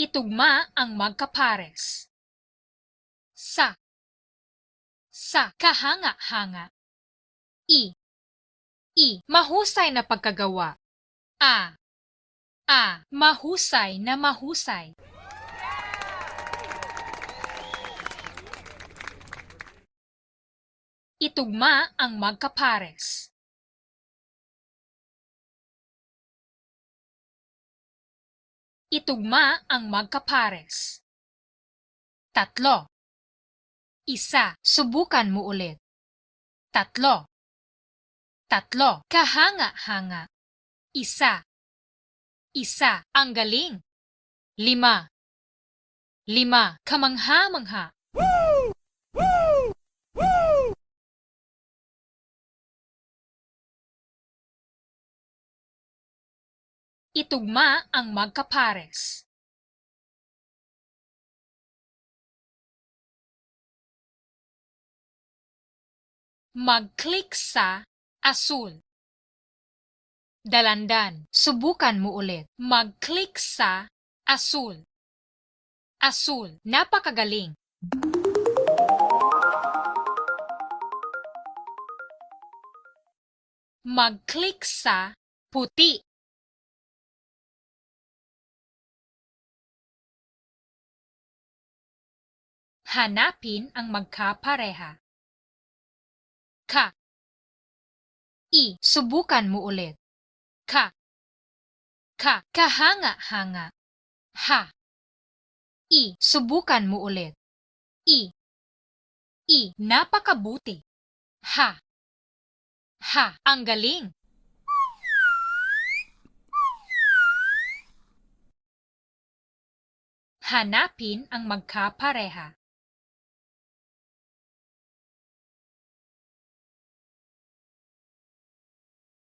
Itugma ang magkapares. Sa. Sa kahanga-hanga. I. I. Mahusay na pagkagawa. A. A. Mahusay na mahusay. Itugma ang magkapares. Itugma ang magkapares. Tatlo. Isa. Subukan mo ulit. Tatlo. Tatlo. Kahanga-hanga. Isa. Isa. Ang galing. Lima. Lima. Kamangha-mangha. Itugma ang magkapares. Mag-click sa asul. Dalandan, subukan mo ulit. Mag-click sa asul. Asul, napakagaling. Mag-click sa puti. Hanapin ang magkapareha. Ka. I. Subukan mo ulit. Ka. Ka. Kahanga-hanga. Ha. I. Subukan mo ulit. I. I. Napakabuti. Ha. Ha. Ang galing. Hanapin ang magkapareha.